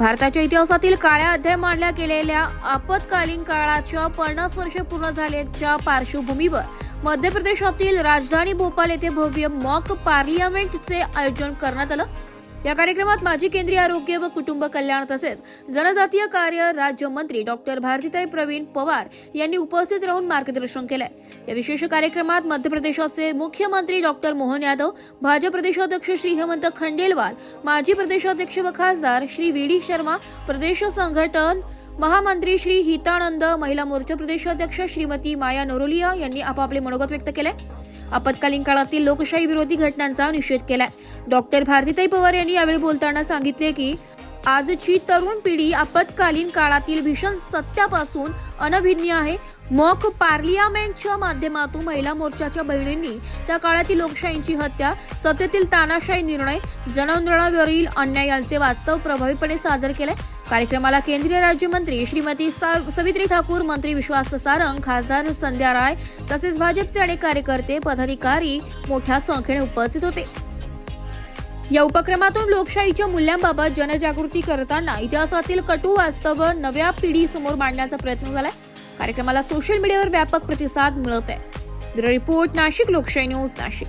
भारताच्या इतिहासातील काळ्या अध्याय मानल्या गेलेल्या आपत्कालीन काळाच्या पन्नास वर्ष पूर्ण झाल्याच्या पार्श्वभूमीवर मध्य प्रदेशातील राजधानी भोपाल येथे भव्य मॉक पार्लियामेंटचे आयोजन करण्यात आलं. या कार्यक्रमात माजी केंद्रीय आरोग्य व कुटुंब कल्याण तसेच जनजातीय कार्य राज्यमंत्री डॉक्टर भारतीताई प्रवीण पवार यांनी उपस्थित राहून मार्गदर्शन केलंय. या विशेष कार्यक्रमात मध्य प्रदेशाचे मुख्यमंत्री डॉक्टर मोहन यादव भाजप प्रदेशाध्यक्ष श्री हेमंत खंडेलवाल माजी प्रदेशाध्यक्ष व खासदार श्री व्ही डी शर्मा प्रदेश संघटन महामंत्री श्री हितानंद महिला मोर्चा प्रदेशाध्यक्ष श्रीमती माया नोरोलिया यांनी आपापले मनोगत व्यक्त केले आपत्कालीन काळातील लोकशाही विरोधी घटनांचा निषेध केलाय. डॉक्टर भारतीताई पवार यांनी यावेळी बोलताना सांगितले की आजची तरुण पिढी आपत्कालीन काळातील भीषण सत्यापासून अनभिन्न आहे. मॉक पार्लियामेंटच्या माध्यमातून महिला मोर्चाच्या बहिणींनी त्या काळातील लोकशाहींची हत्या सत्तेतील तानाशाही निर्णय जनआंदोलनावरील अन्यायांचे वास्तव प्रभावीपणे सादर केले कार्यक्रमाला केंद्रीय राज्यमंत्री श्रीमती सा- सवित्री ठाकूर मंत्री विश्वास सारंग खासदार संध्या राय तसेच भाजपचे अनेक कार्यकर्ते पदाधिकारी मोठ्या संख्येने उपस्थित होते. या उपक्रमातून लोकशाहीच्या मूल्यांबाबत जनजागृती करताना इतिहासातील कटू वास्तव नव्या पिढीसमोर मांडण्याचा प्रयत्न झालाय. कार्यक्रमाला सोशल मीडियावर व्यापक प्रतिसाद मिळत आहे ब्युरो रिपोर्ट नाशिक लोकशाही न्यूज नाशिक.